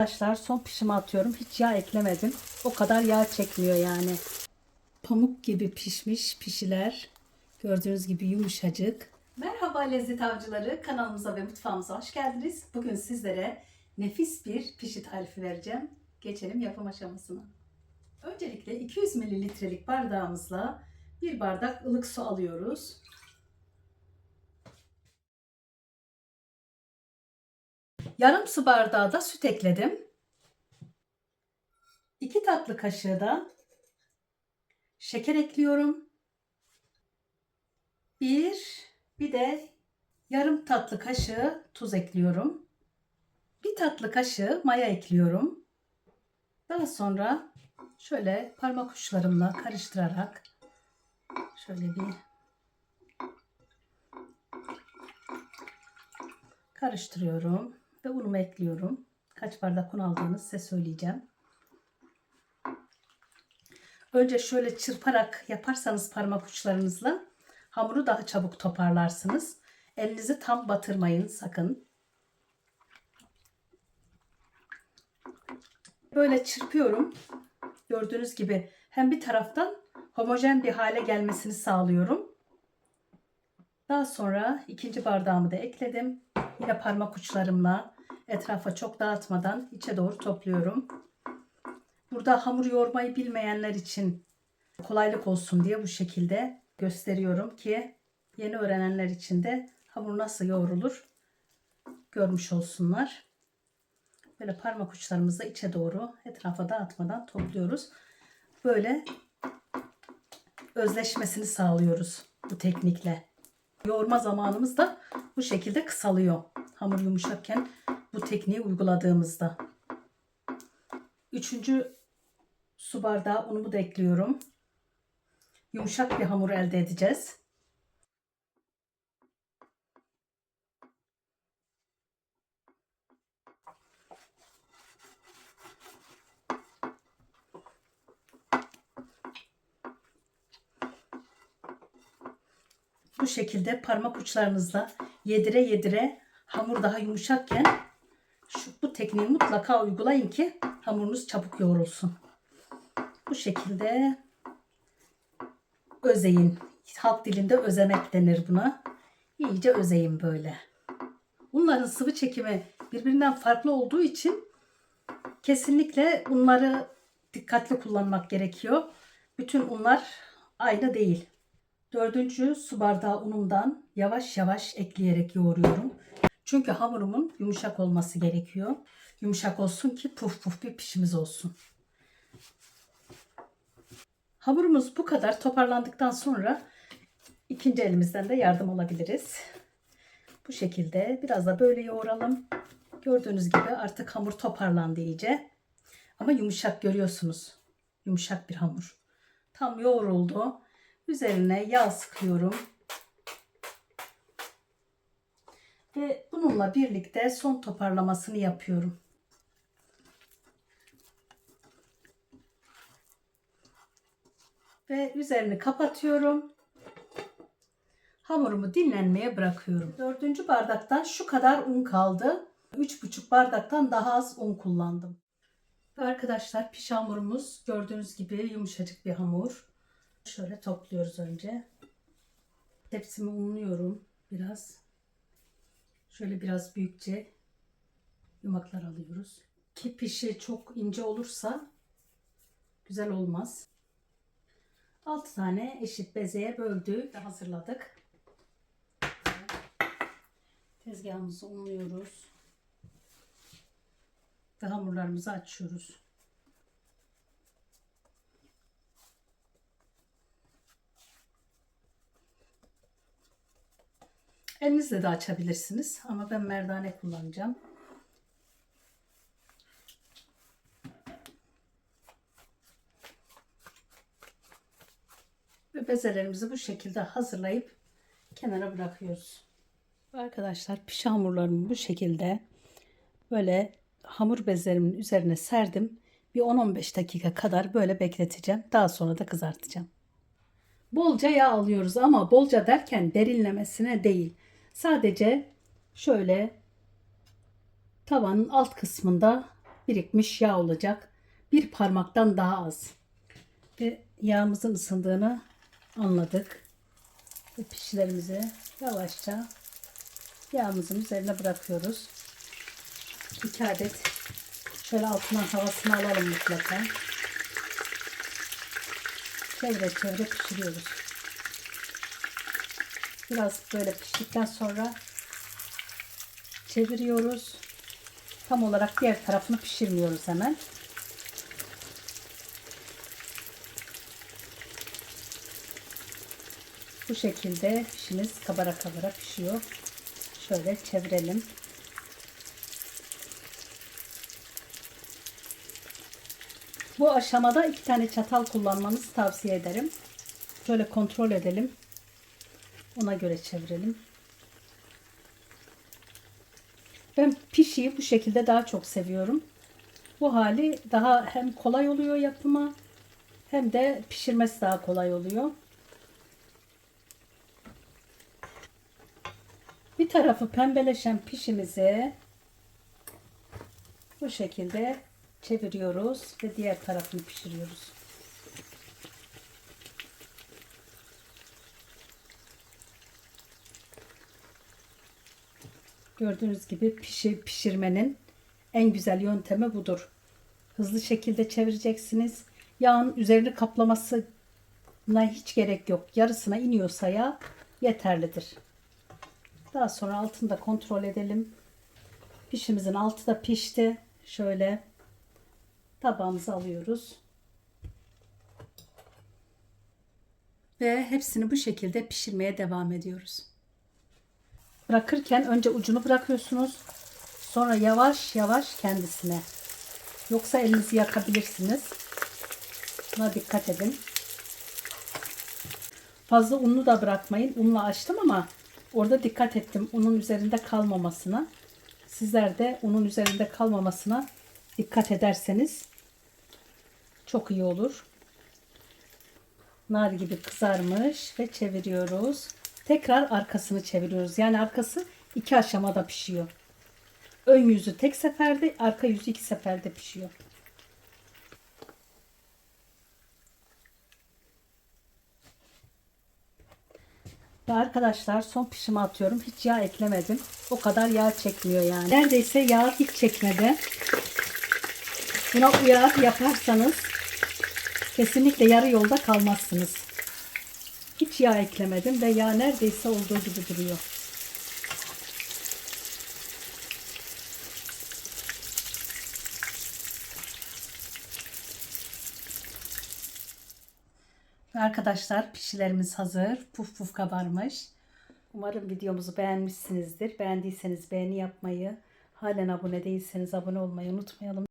Arkadaşlar son pişime atıyorum. Hiç yağ eklemedim. O kadar yağ çekmiyor yani. Pamuk gibi pişmiş pişiler. Gördüğünüz gibi yumuşacık. Merhaba lezzet avcıları. Kanalımıza ve mutfağımıza hoş geldiniz. Bugün sizlere nefis bir pişi tarifi vereceğim. Geçelim yapım aşamasına. Öncelikle 200 mililitrelik bardağımızla bir bardak ılık su alıyoruz. Yarım su bardağı da süt ekledim. 2 tatlı kaşığı da şeker ekliyorum. Bir, bir de yarım tatlı kaşığı tuz ekliyorum. Bir tatlı kaşığı maya ekliyorum. Daha sonra şöyle parmak uçlarımla karıştırarak şöyle bir karıştırıyorum ve unumu ekliyorum. Kaç bardak un aldığını size söyleyeceğim. Önce şöyle çırparak yaparsanız parmak uçlarınızla hamuru daha çabuk toparlarsınız. Elinizi tam batırmayın sakın. Böyle çırpıyorum. Gördüğünüz gibi hem bir taraftan homojen bir hale gelmesini sağlıyorum. Daha sonra ikinci bardağımı da ekledim. Yine parmak uçlarımla etrafa çok dağıtmadan içe doğru topluyorum. Burada hamur yoğurmayı bilmeyenler için kolaylık olsun diye bu şekilde gösteriyorum ki yeni öğrenenler için de hamur nasıl yoğrulur görmüş olsunlar. Böyle parmak uçlarımızla içe doğru etrafa dağıtmadan topluyoruz. Böyle özleşmesini sağlıyoruz bu teknikle. Yoğurma zamanımız da bu şekilde kısalıyor. Hamur yumuşakken bu tekniği uyguladığımızda. Üçüncü su bardağı unumu da ekliyorum. Yumuşak bir hamur elde edeceğiz. Bu şekilde parmak uçlarınızla yedire yedire hamur daha yumuşakken şu, bu tekniği mutlaka uygulayın ki hamurunuz çabuk yoğrulsun. Bu şekilde özeyin. Halk dilinde özemek denir buna. İyice özeyin böyle. Bunların sıvı çekimi birbirinden farklı olduğu için kesinlikle unları dikkatli kullanmak gerekiyor. Bütün unlar aynı değil. Dördüncü su bardağı unumdan yavaş yavaş ekleyerek yoğuruyorum. Çünkü hamurumun yumuşak olması gerekiyor. Yumuşak olsun ki puf puf bir pişimiz olsun. Hamurumuz bu kadar toparlandıktan sonra ikinci elimizden de yardım alabiliriz. Bu şekilde biraz da böyle yoğuralım. Gördüğünüz gibi artık hamur toparlandı iyice. Ama yumuşak görüyorsunuz. Yumuşak bir hamur. Tam yoğruldu. Üzerine yağ sıkıyorum. Ve bununla birlikte son toparlamasını yapıyorum. Ve üzerini kapatıyorum. Hamurumu dinlenmeye bırakıyorum. Dördüncü bardaktan şu kadar un kaldı. Üç buçuk bardaktan daha az un kullandım. Arkadaşlar piş hamurumuz gördüğünüz gibi yumuşacık bir hamur. Şöyle topluyoruz önce. Tepsimi unluyorum biraz. Şöyle biraz büyükçe yumaklar alıyoruz. Ki pişi çok ince olursa güzel olmaz. 6 tane eşit bezeye böldük ve hazırladık. Tezgahımızı unluyoruz. Ve hamurlarımızı açıyoruz. Elinizle de açabilirsiniz ama ben merdane kullanacağım. Ve bezelerimizi bu şekilde hazırlayıp kenara bırakıyoruz. Arkadaşlar piş hamurlarımı bu şekilde böyle hamur bezlerimin üzerine serdim. Bir 10-15 dakika kadar böyle bekleteceğim. Daha sonra da kızartacağım. Bolca yağ alıyoruz ama bolca derken derinlemesine değil. Sadece şöyle tavanın alt kısmında birikmiş yağ olacak. Bir parmaktan daha az. Ve yağımızın ısındığını anladık. Ve pişilerimizi yavaşça yağımızın üzerine bırakıyoruz. 2 adet şöyle altından havasını alalım mutlaka. Çevre çevre pişiriyoruz. Biraz böyle piştikten sonra çeviriyoruz. Tam olarak diğer tarafını pişirmiyoruz hemen. Bu şekilde pişimiz kabara kabara pişiyor. Şöyle çevirelim. Bu aşamada iki tane çatal kullanmanızı tavsiye ederim. Şöyle kontrol edelim. Ona göre çevirelim. Ben pişiyi bu şekilde daha çok seviyorum. Bu hali daha hem kolay oluyor yapıma hem de pişirmesi daha kolay oluyor. Bir tarafı pembeleşen pişimizi bu şekilde çeviriyoruz ve diğer tarafını pişiriyoruz. Gördüğünüz gibi pişir, pişirmenin en güzel yöntemi budur. Hızlı şekilde çevireceksiniz. Yağın üzerini kaplamasına hiç gerek yok. Yarısına iniyorsa yağ yeterlidir. Daha sonra altını da kontrol edelim. Pişimizin altı da pişti. Şöyle tabağımıza alıyoruz. Ve hepsini bu şekilde pişirmeye devam ediyoruz. Bırakırken önce ucunu bırakıyorsunuz. Sonra yavaş yavaş kendisine. Yoksa elinizi yakabilirsiniz. Buna dikkat edin. Fazla unlu da bırakmayın. Unla açtım ama orada dikkat ettim unun üzerinde kalmamasına. Sizler de unun üzerinde kalmamasına dikkat ederseniz çok iyi olur. Nar gibi kızarmış ve çeviriyoruz. Tekrar arkasını çeviriyoruz. Yani arkası iki aşamada pişiyor. Ön yüzü tek seferde, arka yüzü iki seferde pişiyor. Ve arkadaşlar son pişime atıyorum. Hiç yağ eklemedim. O kadar yağ çekmiyor yani. Neredeyse yağ hiç çekmedi. Buna uyar yaparsanız kesinlikle yarı yolda kalmazsınız. Hiç yağ eklemedim ve yağ neredeyse olduğu gibi duruyor. Arkadaşlar pişilerimiz hazır. Puf puf kabarmış. Umarım videomuzu beğenmişsinizdir. Beğendiyseniz beğeni yapmayı, halen abone değilseniz abone olmayı unutmayalım.